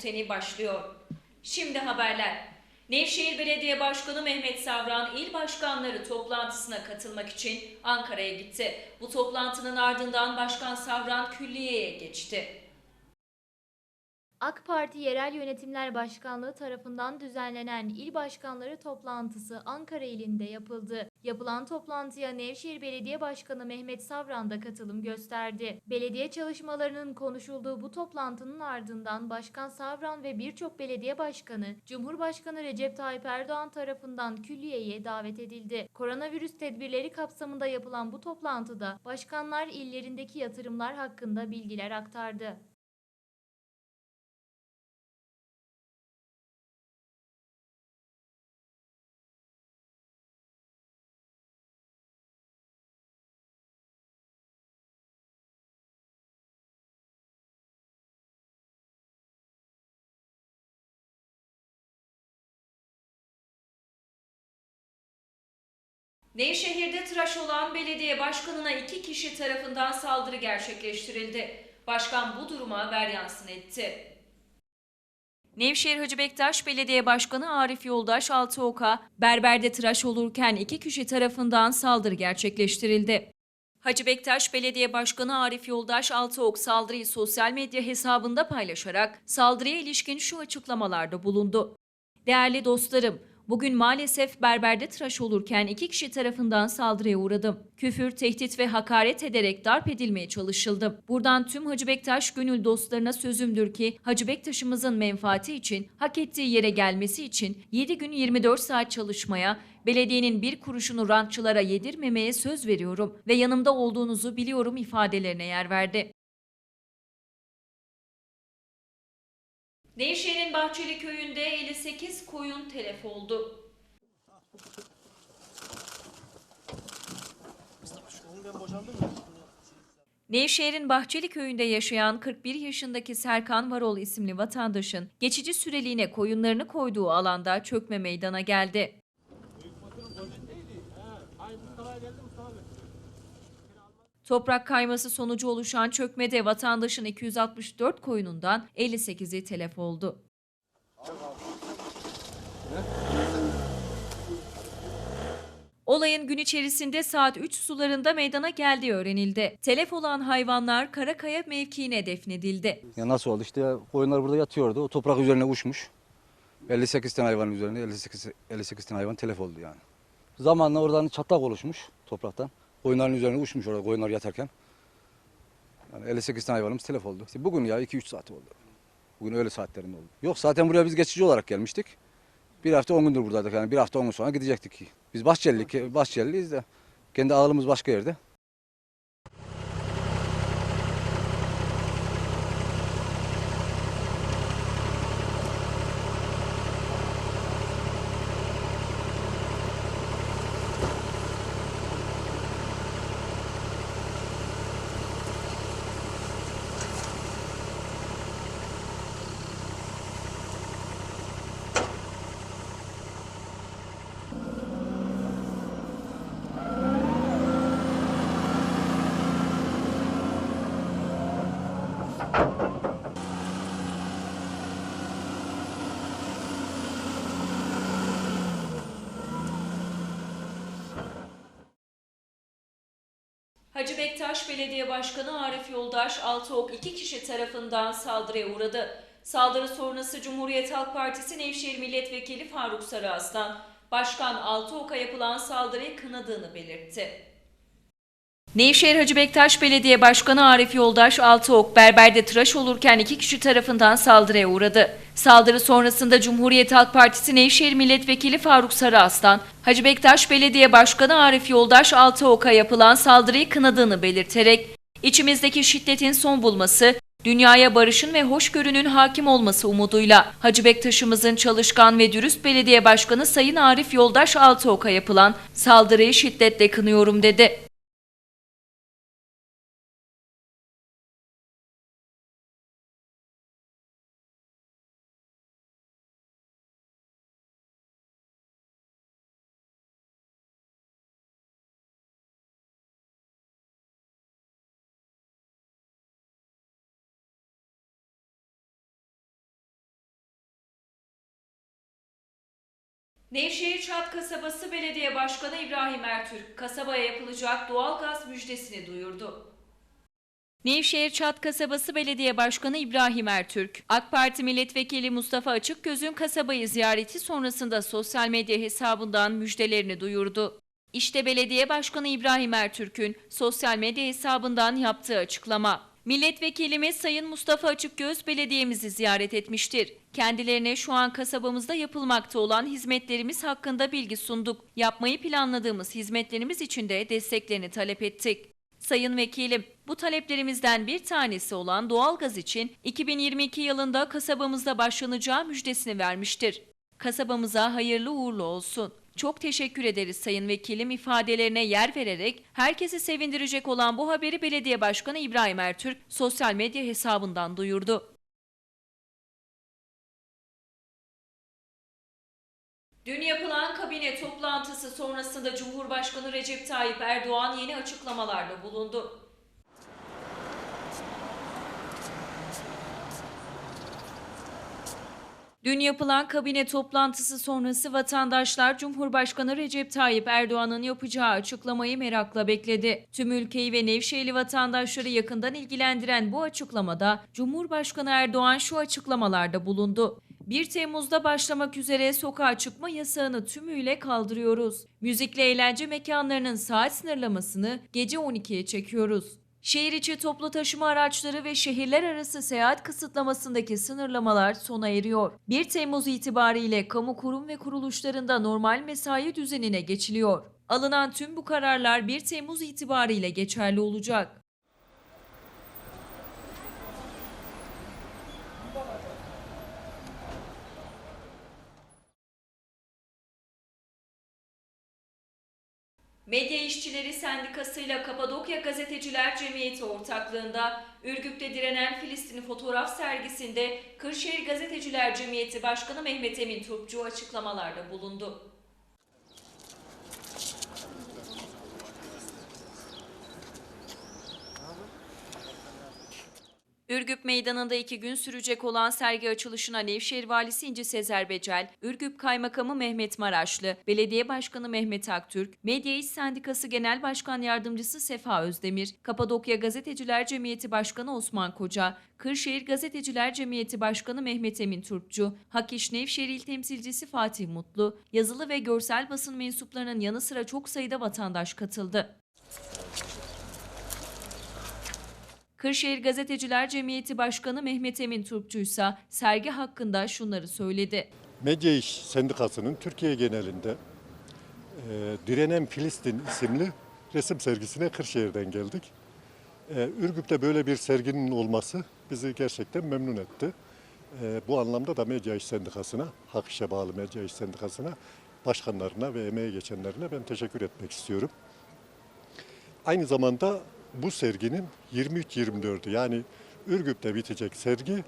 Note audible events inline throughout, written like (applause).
bülteni başlıyor. Şimdi haberler. Nevşehir Belediye Başkanı Mehmet Savran il başkanları toplantısına katılmak için Ankara'ya gitti. Bu toplantının ardından Başkan Savran külliyeye geçti. AK Parti Yerel Yönetimler Başkanlığı tarafından düzenlenen il başkanları toplantısı Ankara ilinde yapıldı. Yapılan toplantıya Nevşehir Belediye Başkanı Mehmet Savran da katılım gösterdi. Belediye çalışmalarının konuşulduğu bu toplantının ardından Başkan Savran ve birçok belediye başkanı Cumhurbaşkanı Recep Tayyip Erdoğan tarafından külliyeye davet edildi. Koronavirüs tedbirleri kapsamında yapılan bu toplantıda başkanlar illerindeki yatırımlar hakkında bilgiler aktardı. Nevşehir'de tıraş olan belediye başkanına iki kişi tarafından saldırı gerçekleştirildi. Başkan bu duruma veryansın etti. Nevşehir Hacı Bektaş Belediye Başkanı Arif Yoldaş Altıok'a berberde tıraş olurken iki kişi tarafından saldırı gerçekleştirildi. Hacı Bektaş Belediye Başkanı Arif Yoldaş Altıok saldırıyı sosyal medya hesabında paylaşarak saldırıya ilişkin şu açıklamalarda bulundu. Değerli dostlarım, bugün maalesef berberde tıraş olurken iki kişi tarafından saldırıya uğradım. Küfür, tehdit ve hakaret ederek darp edilmeye çalışıldım. Buradan tüm Hacı Bektaş gönül dostlarına sözümdür ki Hacı Bektaş'ımızın menfaati için, hak ettiği yere gelmesi için 7 gün 24 saat çalışmaya, belediyenin bir kuruşunu rantçılara yedirmemeye söz veriyorum ve yanımda olduğunuzu biliyorum ifadelerine yer verdi. Nevşehir'in Bahçeli Köyü'nde 58 koyun telef oldu. Nevşehir'in Bahçeli Köyü'nde yaşayan 41 yaşındaki Serkan Varol isimli vatandaşın geçici süreliğine koyunlarını koyduğu alanda çökme meydana geldi. Toprak kayması sonucu oluşan çökmede vatandaşın 264 koyunundan 58'i telef oldu. Olayın gün içerisinde saat 3 sularında meydana geldiği öğrenildi. Telef olan hayvanlar Karakaya mevkiine defnedildi. Ya nasıl oldu işte koyunlar burada yatıyordu. O toprak üzerine uçmuş. 58 tane hayvanın üzerinde 58, 58 tane hayvan telef oldu yani. Zamanla oradan çatlak oluşmuş topraktan. Koyunların üzerine uçmuş orada koyunlar yatarken. Yani 58 tane hayvanımız telef oldu. İşte bugün ya 2-3 saat oldu. Bugün öyle saatlerinde oldu. Yok zaten buraya biz geçici olarak gelmiştik. Bir hafta 10 gündür buradaydık yani bir hafta 10 gün sonra gidecektik. Biz Bahçelilik, Bahçeliyiz de kendi ağılımız başka yerde. Bektaş Belediye Başkanı Arif Yoldaş Altıok iki kişi tarafından saldırıya uğradı. Saldırı sonrası Cumhuriyet Halk Partisi Nevşehir Milletvekili Faruk Sarıaslan, Başkan Altıok'a yapılan saldırıyı kınadığını belirtti. Nevşehir Hacı Bektaş Belediye Başkanı Arif Yoldaş Altıok berberde tıraş olurken iki kişi tarafından saldırıya uğradı. Saldırı sonrasında Cumhuriyet Halk Partisi Nevşehir Milletvekili Faruk Sarıaslan, Hacı Bektaş Belediye Başkanı Arif Yoldaş Altıok'a yapılan saldırıyı kınadığını belirterek, içimizdeki şiddetin son bulması, dünyaya barışın ve hoşgörünün hakim olması umuduyla Hacı Bektaş'ımızın çalışkan ve dürüst belediye başkanı Sayın Arif Yoldaş Altıok'a yapılan saldırıyı şiddetle kınıyorum dedi. Nevşehir Çat Kasabası Belediye Başkanı İbrahim Ertürk, kasabaya yapılacak doğalgaz müjdesini duyurdu. Nevşehir Çat Kasabası Belediye Başkanı İbrahim Ertürk, AK Parti Milletvekili Mustafa Açıkgöz'ün kasabayı ziyareti sonrasında sosyal medya hesabından müjdelerini duyurdu. İşte Belediye Başkanı İbrahim Ertürk'ün sosyal medya hesabından yaptığı açıklama. Milletvekilimiz Sayın Mustafa Açıkgöz belediyemizi ziyaret etmiştir. Kendilerine şu an kasabamızda yapılmakta olan hizmetlerimiz hakkında bilgi sunduk. Yapmayı planladığımız hizmetlerimiz için de desteklerini talep ettik. Sayın Vekilim, bu taleplerimizden bir tanesi olan doğalgaz için 2022 yılında kasabamızda başlanacağı müjdesini vermiştir. Kasabamıza hayırlı uğurlu olsun. Çok teşekkür ederiz Sayın Vekilim ifadelerine yer vererek herkesi sevindirecek olan bu haberi Belediye Başkanı İbrahim Ertürk sosyal medya hesabından duyurdu. Dün yapılan kabine toplantısı sonrasında Cumhurbaşkanı Recep Tayyip Erdoğan yeni açıklamalarda bulundu. Dün yapılan kabine toplantısı sonrası vatandaşlar Cumhurbaşkanı Recep Tayyip Erdoğan'ın yapacağı açıklamayı merakla bekledi. Tüm ülkeyi ve Nevşehirli vatandaşları yakından ilgilendiren bu açıklamada Cumhurbaşkanı Erdoğan şu açıklamalarda bulundu. 1 Temmuz'da başlamak üzere sokağa çıkma yasağını tümüyle kaldırıyoruz. Müzikle eğlence mekanlarının saat sınırlamasını gece 12'ye çekiyoruz. Şehir içi toplu taşıma araçları ve şehirler arası seyahat kısıtlamasındaki sınırlamalar sona eriyor. 1 Temmuz itibariyle kamu kurum ve kuruluşlarında normal mesai düzenine geçiliyor. Alınan tüm bu kararlar 1 Temmuz itibariyle geçerli olacak. Medya İşçileri Sendikası'yla Kapadokya Gazeteciler Cemiyeti ortaklığında Ürgüp'te direnen Filistin fotoğraf sergisinde Kırşehir Gazeteciler Cemiyeti Başkanı Mehmet Emin Turpçu açıklamalarda bulundu. Ürgüp Meydanı'nda iki gün sürecek olan sergi açılışına Nevşehir Valisi İnci Sezer Becel, Ürgüp Kaymakamı Mehmet Maraşlı, Belediye Başkanı Mehmet Aktürk, Medya İş Sendikası Genel Başkan Yardımcısı Sefa Özdemir, Kapadokya Gazeteciler Cemiyeti Başkanı Osman Koca, Kırşehir Gazeteciler Cemiyeti Başkanı Mehmet Emin Turpçu, Hakiş Nevşehir İl Temsilcisi Fatih Mutlu, yazılı ve görsel basın mensuplarının yanı sıra çok sayıda vatandaş katıldı. Kırşehir Gazeteciler Cemiyeti Başkanı Mehmet Emin Turpçu ise sergi hakkında şunları söyledi. Medya İş Sendikası'nın Türkiye genelinde e, Direnen Filistin isimli resim sergisine Kırşehir'den geldik. E, Ürgüp'te böyle bir serginin olması bizi gerçekten memnun etti. E, bu anlamda da Medya İş Sendikası'na, Hak İş'e bağlı Medya İş Sendikası'na, başkanlarına ve emeği geçenlerine ben teşekkür etmek istiyorum. Aynı zamanda bu serginin 23-24'ü yani Ürgüp'te bitecek sergi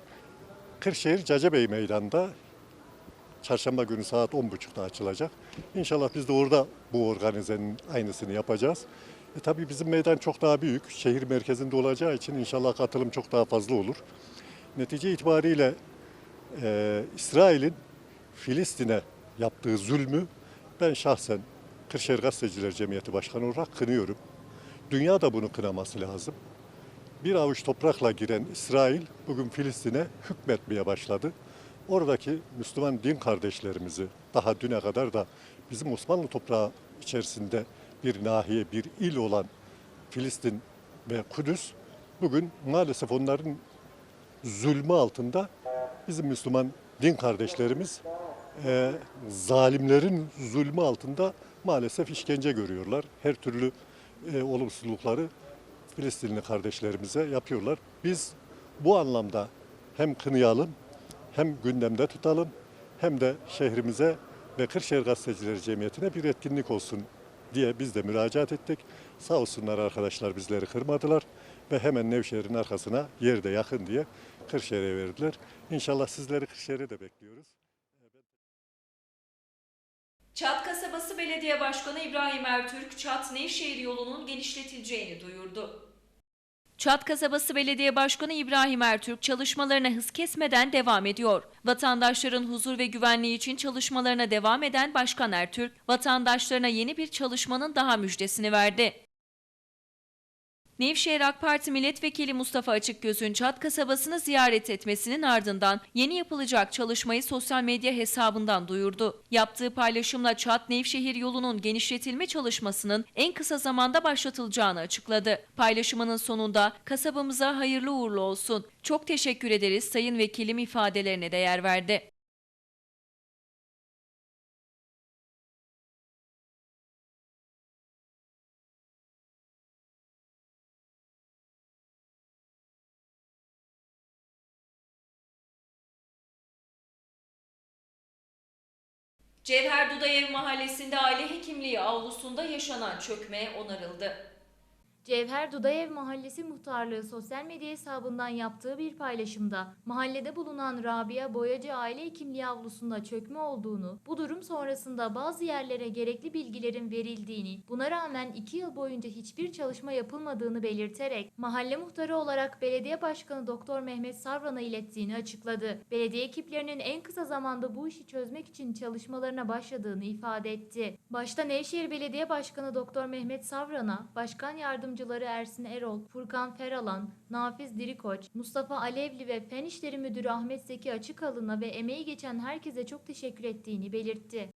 Kırşehir Cacabey Meydan'da çarşamba günü saat 10.30'da açılacak. İnşallah biz de orada bu organizenin aynısını yapacağız. E tabii bizim meydan çok daha büyük. Şehir merkezinde olacağı için inşallah katılım çok daha fazla olur. Netice itibariyle e, İsrail'in Filistin'e yaptığı zulmü ben şahsen Kırşehir Gazeteciler Cemiyeti Başkanı olarak kınıyorum. Dünya da bunu kınaması lazım. Bir avuç toprakla giren İsrail bugün Filistin'e hükmetmeye başladı. Oradaki Müslüman din kardeşlerimizi daha düne kadar da bizim Osmanlı toprağı içerisinde bir nahiye, bir il olan Filistin ve Kudüs bugün maalesef onların zulmü altında bizim Müslüman din kardeşlerimiz e, zalimlerin zulmü altında maalesef işkence görüyorlar. Her türlü e, olumsuzlukları Filistinli kardeşlerimize yapıyorlar. Biz bu anlamda hem kınayalım hem gündemde tutalım hem de şehrimize ve Kırşehir Gazetecileri Cemiyeti'ne bir etkinlik olsun diye biz de müracaat ettik. Sağ olsunlar arkadaşlar bizleri kırmadılar ve hemen Nevşehir'in arkasına yerde yakın diye Kırşehir'e verdiler. İnşallah sizleri Kırşehir'e de bekliyoruz. Çat Kasabası Belediye Başkanı İbrahim Ertürk, Çat Nevşehir yolunun genişletileceğini duyurdu. Çat Kasabası Belediye Başkanı İbrahim Ertürk çalışmalarına hız kesmeden devam ediyor. Vatandaşların huzur ve güvenliği için çalışmalarına devam eden Başkan Ertürk, vatandaşlarına yeni bir çalışmanın daha müjdesini verdi. Nevşehir AK Parti Milletvekili Mustafa Açıkgöz'ün Çat kasabasını ziyaret etmesinin ardından yeni yapılacak çalışmayı sosyal medya hesabından duyurdu. Yaptığı paylaşımla Çat Nevşehir yolunun genişletilme çalışmasının en kısa zamanda başlatılacağını açıkladı. Paylaşımının sonunda kasabamıza hayırlı uğurlu olsun. Çok teşekkür ederiz Sayın Vekilim ifadelerine değer verdi. Cevher Dudayev Mahallesi'nde aile hekimliği avlusunda yaşanan çökme onarıldı. Cevher Dudayev Mahallesi Muhtarlığı sosyal medya hesabından yaptığı bir paylaşımda mahallede bulunan Rabia Boyacı Aile Hekimliği avlusunda çökme olduğunu, bu durum sonrasında bazı yerlere gerekli bilgilerin verildiğini, buna rağmen 2 yıl boyunca hiçbir çalışma yapılmadığını belirterek mahalle muhtarı olarak belediye başkanı Doktor Mehmet Savran'a ilettiğini açıkladı. Belediye ekiplerinin en kısa zamanda bu işi çözmek için çalışmalarına başladığını ifade etti. Başta Nevşehir Belediye Başkanı Doktor Mehmet Savran'a, Başkan Yardımcıları Ersin Erol, Furkan Feralan, Nafiz Dirikoç, Mustafa Alevli ve Fen İşleri Müdürü Ahmet Zeki Açıkalın'a ve emeği geçen herkese çok teşekkür ettiğini belirtti.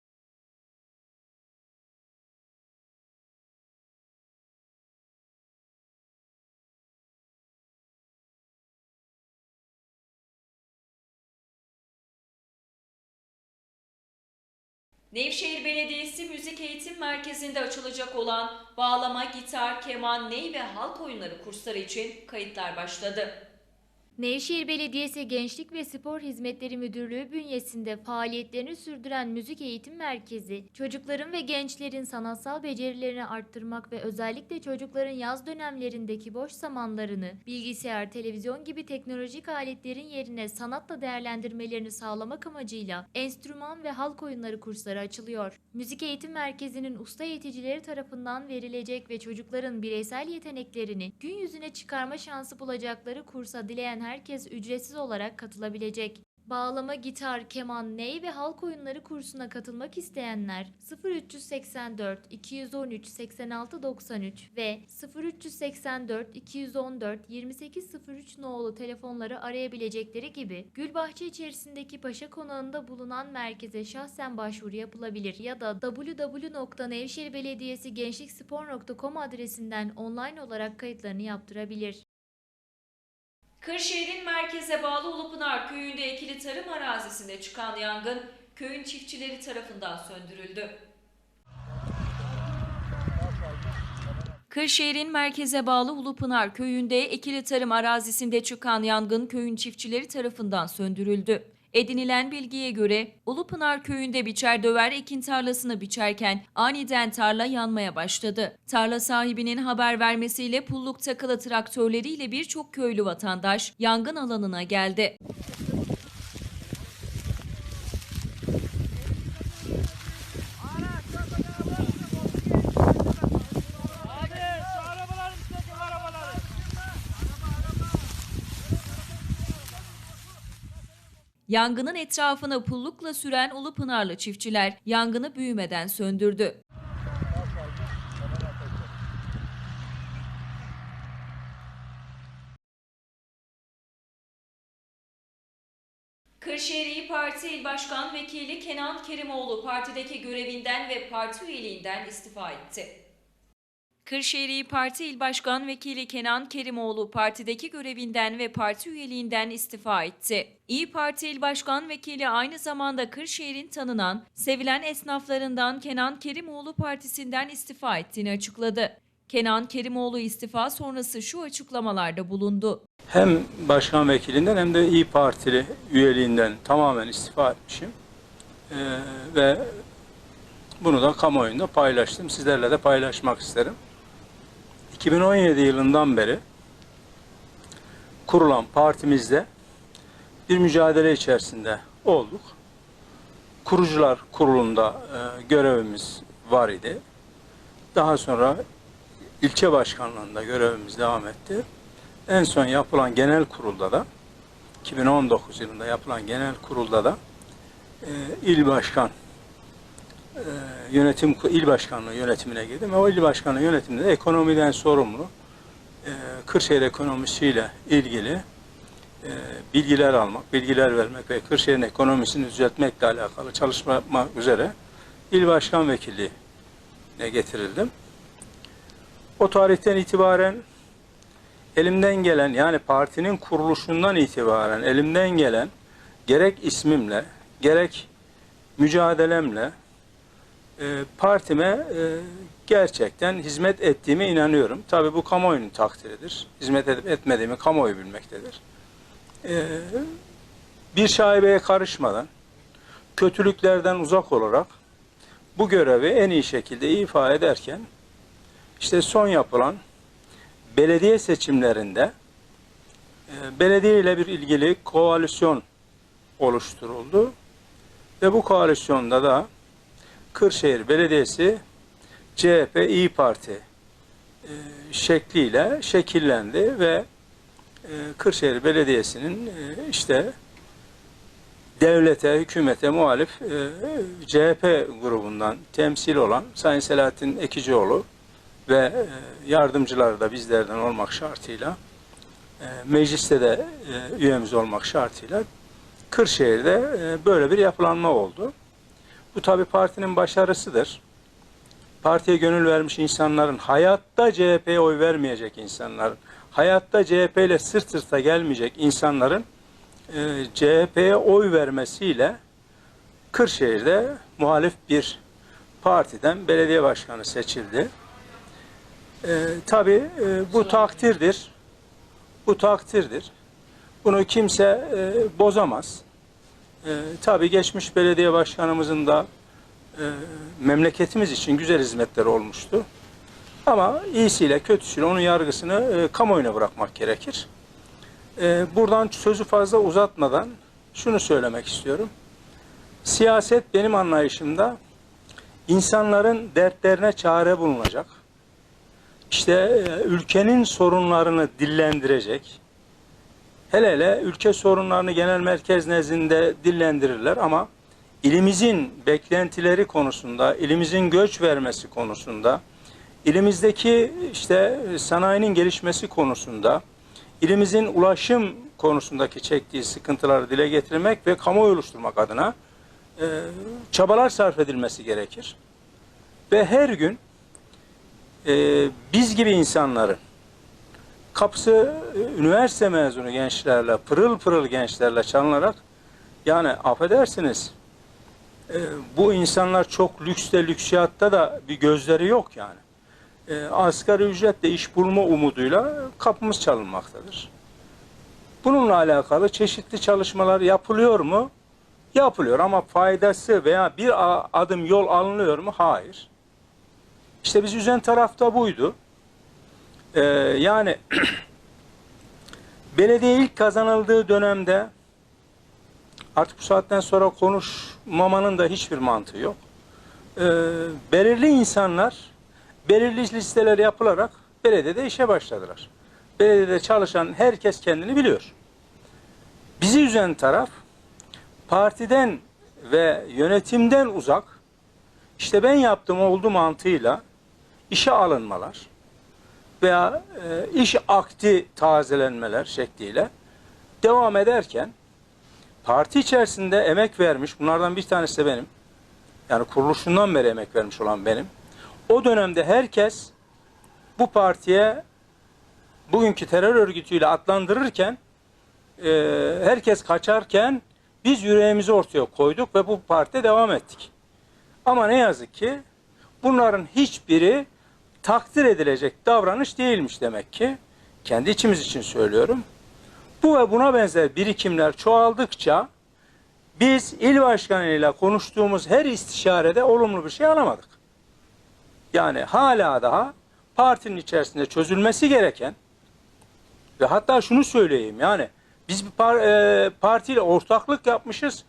Nevşehir Belediyesi Müzik Eğitim Merkezi'nde açılacak olan bağlama, gitar, keman, ney ve halk oyunları kursları için kayıtlar başladı. Nevşehir Belediyesi Gençlik ve Spor Hizmetleri Müdürlüğü bünyesinde faaliyetlerini sürdüren Müzik Eğitim Merkezi, çocukların ve gençlerin sanatsal becerilerini arttırmak ve özellikle çocukların yaz dönemlerindeki boş zamanlarını bilgisayar, televizyon gibi teknolojik aletlerin yerine sanatla değerlendirmelerini sağlamak amacıyla enstrüman ve halk oyunları kursları açılıyor. Müzik Eğitim Merkezi'nin usta eğiticileri tarafından verilecek ve çocukların bireysel yeteneklerini gün yüzüne çıkarma şansı bulacakları kursa dileyen herkes ücretsiz olarak katılabilecek. Bağlama, gitar, keman, ney ve halk oyunları kursuna katılmak isteyenler 0384 213 86 93 ve 0384 214 2803 nolu telefonları arayabilecekleri gibi Gülbahçe içerisindeki Paşa Konağı'nda bulunan merkeze şahsen başvuru yapılabilir ya da www.nevşehirbelediyesigençlikspor.com adresinden online olarak kayıtlarını yaptırabilir. Kırşehir'in merkeze bağlı Ulupınar köyünde ekili tarım arazisinde çıkan yangın köyün çiftçileri tarafından söndürüldü. Kırşehir'in merkeze bağlı Ulupınar köyünde ekili tarım arazisinde çıkan yangın köyün çiftçileri tarafından söndürüldü. Edinilen bilgiye göre Ulupınar köyünde biçer döver ekin tarlasını biçerken aniden tarla yanmaya başladı. Tarla sahibinin haber vermesiyle pulluk takılı traktörleriyle birçok köylü vatandaş yangın alanına geldi. Yangının etrafını pullukla süren Ulupınarlı çiftçiler yangını büyümeden söndürdü. Kırşehir Parti İl Başkan Vekili Kenan Kerimoğlu partideki görevinden ve parti üyeliğinden istifa etti. Kırşehir İYİ Parti İl Başkan Vekili Kenan Kerimoğlu partideki görevinden ve parti üyeliğinden istifa etti. İyi Parti İl Başkan Vekili aynı zamanda Kırşehir'in tanınan, sevilen esnaflarından Kenan Kerimoğlu partisinden istifa ettiğini açıkladı. Kenan Kerimoğlu istifa sonrası şu açıklamalarda bulundu. Hem başkan vekilinden hem de İyi Partili üyeliğinden tamamen istifa etmişim. Ee, ve bunu da kamuoyunda paylaştım. Sizlerle de paylaşmak isterim. 2017 yılından beri kurulan partimizde bir mücadele içerisinde olduk. Kurucular kurulunda e, görevimiz var idi. Daha sonra ilçe başkanlığında görevimiz devam etti. En son yapılan genel kurulda da 2019 yılında yapılan genel kurulda da e, il başkan yönetim il başkanlığı yönetimine girdim. O il başkanlığı yönetiminde de ekonomiden sorumlu e, Kırşehir ekonomisiyle ilgili e, bilgiler almak, bilgiler vermek ve Kırşehir'in ekonomisini düzeltmekle alakalı çalışma yapmak üzere il başkan vekilliğine getirildim. O tarihten itibaren elimden gelen yani partinin kuruluşundan itibaren elimden gelen gerek ismimle gerek mücadelemle e, partime e, gerçekten hizmet ettiğime inanıyorum. Tabii bu kamuoyunun takdiridir. Hizmet edip etmediğimi kamuoyu bilmektedir. E, bir şaibeye karışmadan, kötülüklerden uzak olarak bu görevi en iyi şekilde ifa ederken işte son yapılan belediye seçimlerinde belediye ile bir ilgili koalisyon oluşturuldu. Ve bu koalisyonda da Kırşehir Belediyesi CHP İyi Parti e, şekliyle şekillendi ve e, Kırşehir Belediyesi'nin e, işte devlete, hükümete muhalif e, CHP grubundan temsil olan Sayın Selahattin Ekicioğlu ve yardımcıları da bizlerden olmak şartıyla mecliste de üyemiz olmak şartıyla Kırşehir'de böyle bir yapılanma oldu. Bu tabi partinin başarısıdır. Partiye gönül vermiş insanların, hayatta CHP'ye oy vermeyecek insanların, hayatta CHP ile sırt sırta gelmeyecek insanların e, CHP'ye oy vermesiyle Kırşehir'de muhalif bir partiden belediye başkanı seçildi. E, tabii e, bu takdirdir. Bu takdirdir. Bunu kimse e, bozamaz. E, tabii geçmiş belediye başkanımızın da e, memleketimiz için güzel hizmetleri olmuştu. Ama iyisiyle kötüsüyle onun yargısını e, kamuoyuna bırakmak gerekir. E, buradan sözü fazla uzatmadan şunu söylemek istiyorum. Siyaset benim anlayışımda insanların dertlerine çare bulunacak. İşte e, ülkenin sorunlarını dillendirecek. Hele hele ülke sorunlarını genel merkez nezdinde dillendirirler ama ilimizin beklentileri konusunda, ilimizin göç vermesi konusunda, ilimizdeki işte sanayinin gelişmesi konusunda, ilimizin ulaşım konusundaki çektiği sıkıntıları dile getirmek ve kamuoyu oluşturmak adına e, çabalar sarf edilmesi gerekir. Ve her gün e, biz gibi insanların kapısı e, üniversite mezunu gençlerle, pırıl pırıl gençlerle çalınarak yani affedersiniz e, bu insanlar çok lükste, lüksiyatta da bir gözleri yok yani. E, asgari ücretle iş bulma umuduyla kapımız çalınmaktadır. Bununla alakalı çeşitli çalışmalar yapılıyor mu? Yapılıyor ama faydası veya bir adım yol alınıyor mu? Hayır. İşte biz üzen tarafta buydu. Ee, yani (clears throat) belediye ilk kazanıldığı dönemde artık bu saatten sonra konuşmamanın da hiçbir mantığı yok. Ee, belirli insanlar belirli listeler yapılarak belediyede işe başladılar. Belediyede çalışan herkes kendini biliyor. Bizi üzen taraf partiden ve yönetimden uzak işte ben yaptım oldu mantığıyla işe alınmalar veya e, iş akti tazelenmeler şekliyle devam ederken parti içerisinde emek vermiş, bunlardan bir tanesi de benim. Yani kuruluşundan beri emek vermiş olan benim. O dönemde herkes bu partiye bugünkü terör örgütüyle adlandırırken e, herkes kaçarken biz yüreğimizi ortaya koyduk ve bu partide devam ettik. Ama ne yazık ki bunların hiçbiri takdir edilecek davranış değilmiş demek ki. Kendi içimiz için söylüyorum. Bu ve buna benzer birikimler çoğaldıkça biz il başkanıyla konuştuğumuz her istişarede olumlu bir şey alamadık. Yani hala daha partinin içerisinde çözülmesi gereken ve hatta şunu söyleyeyim yani biz bir par, e, partiyle ortaklık yapmışız.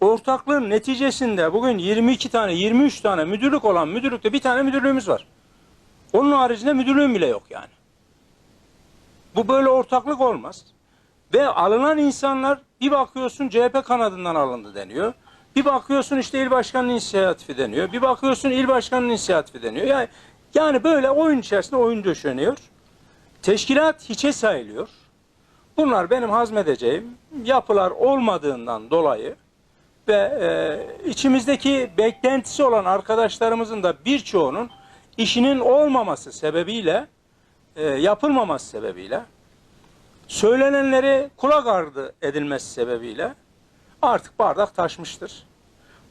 Ortaklığın neticesinde bugün 22 tane 23 tane müdürlük olan müdürlükte bir tane müdürlüğümüz var. Onun haricinde müdürlüğüm bile yok yani. Bu böyle ortaklık olmaz. Ve alınan insanlar bir bakıyorsun CHP kanadından alındı deniyor. Bir bakıyorsun işte il başkanının inisiyatifi deniyor. Bir bakıyorsun il başkanının inisiyatifi deniyor. Yani, yani böyle oyun içerisinde oyun döşeniyor. Teşkilat hiçe sayılıyor. Bunlar benim hazmedeceğim yapılar olmadığından dolayı ve e, içimizdeki beklentisi olan arkadaşlarımızın da birçoğunun işinin olmaması sebebiyle, e, yapılmaması sebebiyle, söylenenleri kulak ardı edilmesi sebebiyle artık bardak taşmıştır.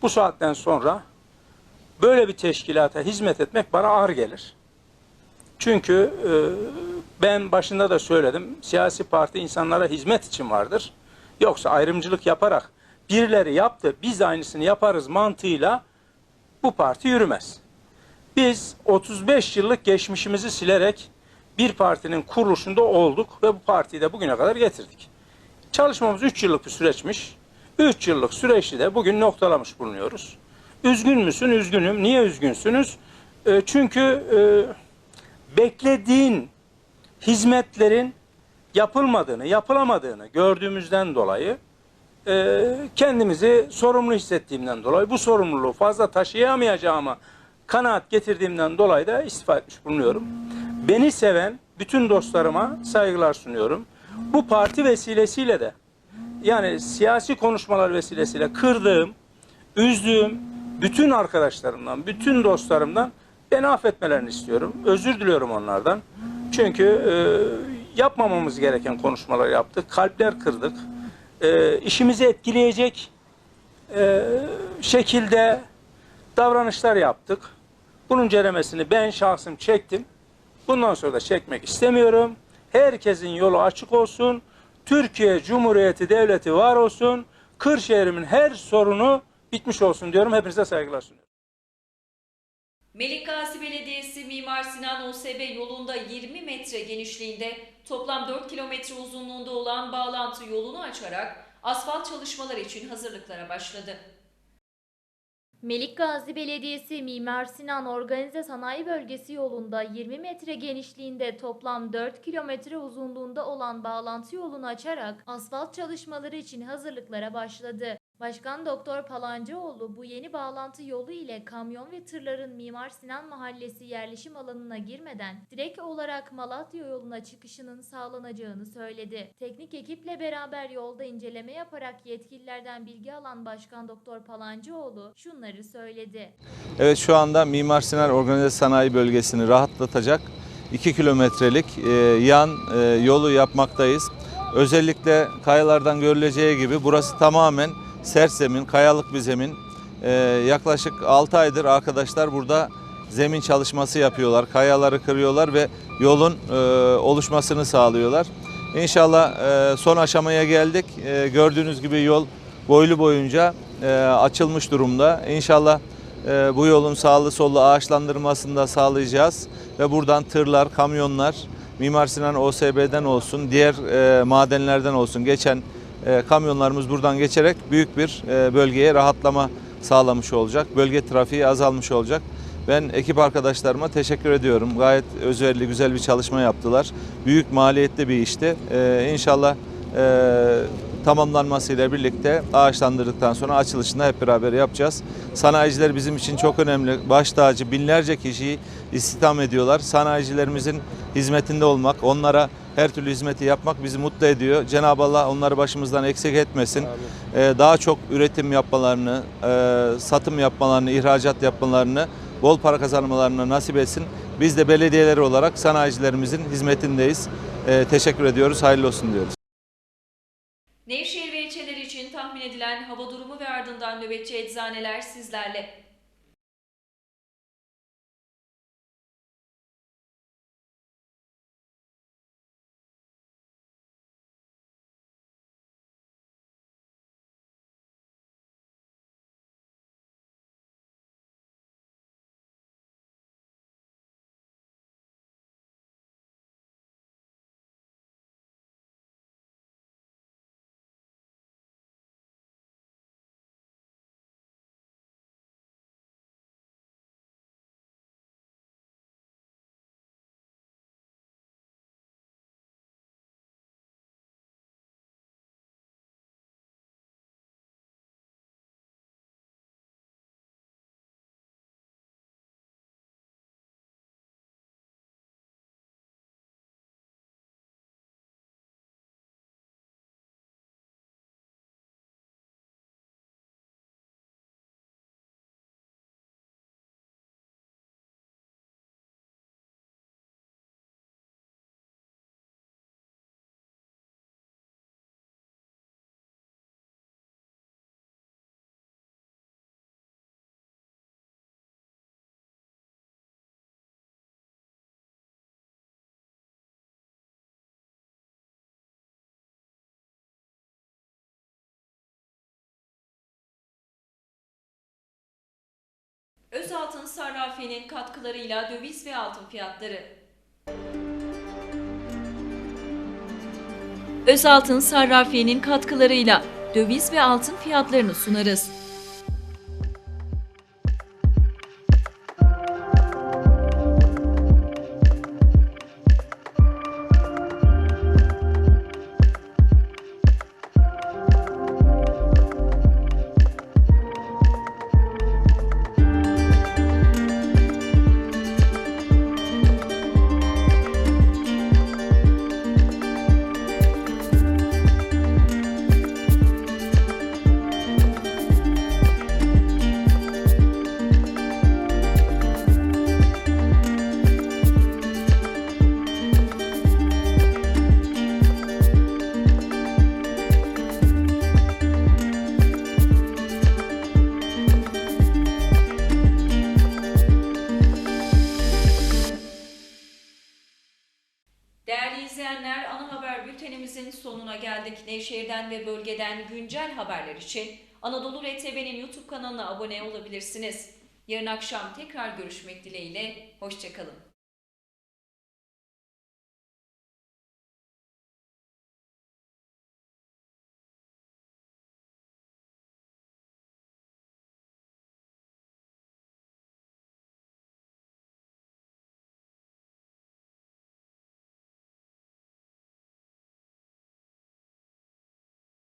Bu saatten sonra böyle bir teşkilata hizmet etmek bana ağır gelir. Çünkü e, ben başında da söyledim, siyasi parti insanlara hizmet için vardır. Yoksa ayrımcılık yaparak birileri yaptı, biz aynısını yaparız mantığıyla bu parti yürümez. Biz 35 yıllık geçmişimizi silerek bir partinin kuruluşunda olduk ve bu partiyi de bugüne kadar getirdik. Çalışmamız 3 yıllık bir süreçmiş. 3 yıllık süreçte de bugün noktalamış bulunuyoruz. Üzgün müsün? Üzgünüm. Niye üzgünsünüz? E, çünkü e, beklediğin hizmetlerin yapılmadığını, yapılamadığını gördüğümüzden dolayı e, kendimizi sorumlu hissettiğimden dolayı bu sorumluluğu fazla taşıyamayacağıma kanaat getirdiğimden dolayı da istifa etmiş bulunuyorum. Beni seven bütün dostlarıma saygılar sunuyorum. Bu parti vesilesiyle de yani siyasi konuşmalar vesilesiyle kırdığım, üzdüğüm bütün arkadaşlarımdan, bütün dostlarımdan beni affetmelerini istiyorum. Özür diliyorum onlardan. Çünkü e, yapmamamız gereken konuşmalar yaptık. Kalpler kırdık. E, işimizi etkileyecek e, şekilde davranışlar yaptık. Bunun ceremesini ben şahsım çektim. Bundan sonra da çekmek istemiyorum. Herkesin yolu açık olsun. Türkiye Cumhuriyeti Devleti var olsun. Kırşehir'imin her sorunu bitmiş olsun diyorum. Hepinize saygılar sunuyorum. Melik Gazi Belediyesi Mimar Sinan OSB yolunda 20 metre genişliğinde toplam 4 kilometre uzunluğunda olan bağlantı yolunu açarak asfalt çalışmaları için hazırlıklara başladı. Melik Gazi Belediyesi Mimar Sinan Organize Sanayi Bölgesi yolunda 20 metre genişliğinde toplam 4 kilometre uzunluğunda olan bağlantı yolunu açarak asfalt çalışmaları için hazırlıklara başladı. Başkan Doktor Palancıoğlu bu yeni bağlantı yolu ile kamyon ve tırların Mimar Sinan Mahallesi yerleşim alanına girmeden direkt olarak Malatya yoluna çıkışının sağlanacağını söyledi. Teknik ekiple beraber yolda inceleme yaparak yetkililerden bilgi alan Başkan Doktor Palancıoğlu şunları söyledi. Evet şu anda Mimar Sinan Organize Sanayi Bölgesi'ni rahatlatacak 2 kilometrelik e, yan e, yolu yapmaktayız. Özellikle kayalardan görüleceği gibi burası tamamen sert zemin, kayalık bir zemin. E, yaklaşık 6 aydır arkadaşlar burada zemin çalışması yapıyorlar. Kayaları kırıyorlar ve yolun e, oluşmasını sağlıyorlar. İnşallah e, son aşamaya geldik. E, gördüğünüz gibi yol boylu boyunca açılmış durumda. İnşallah bu yolun sağlı sollu ağaçlandırmasını da sağlayacağız. Ve buradan tırlar, kamyonlar, Mimar Sinan OSB'den olsun, diğer madenlerden olsun geçen e, kamyonlarımız buradan geçerek büyük bir e, bölgeye rahatlama sağlamış olacak. Bölge trafiği azalmış olacak. Ben ekip arkadaşlarıma teşekkür ediyorum. Gayet özverili, güzel bir çalışma yaptılar. Büyük maliyetli bir işti. Ee, inşallah e, tamamlanmasıyla birlikte ağaçlandırdıktan sonra açılışını hep beraber yapacağız. Sanayiciler bizim için çok önemli. Baş tacı binlerce kişiyi istihdam ediyorlar. Sanayicilerimizin hizmetinde olmak, onlara her türlü hizmeti yapmak bizi mutlu ediyor. Cenab-ı Allah onları başımızdan eksik etmesin. Ee, daha çok üretim yapmalarını, e, satım yapmalarını, ihracat yapmalarını, bol para kazanmalarını nasip etsin. Biz de belediyeleri olarak sanayicilerimizin hizmetindeyiz. Ee, teşekkür ediyoruz, hayırlı olsun diyoruz. Nevşehir ve ilçeleri için tahmin edilen hava durumu ve ardından nöbetçi eczaneler sizlerle. Özaltın Sarrafiye'nin katkılarıyla döviz ve altın fiyatları. Özaltın Sarrafiye'nin katkılarıyla döviz ve altın fiyatlarını sunarız. Güncel haberler için Anadolu RTV'nin YouTube kanalına abone olabilirsiniz. Yarın akşam tekrar görüşmek dileğiyle, hoşçakalın.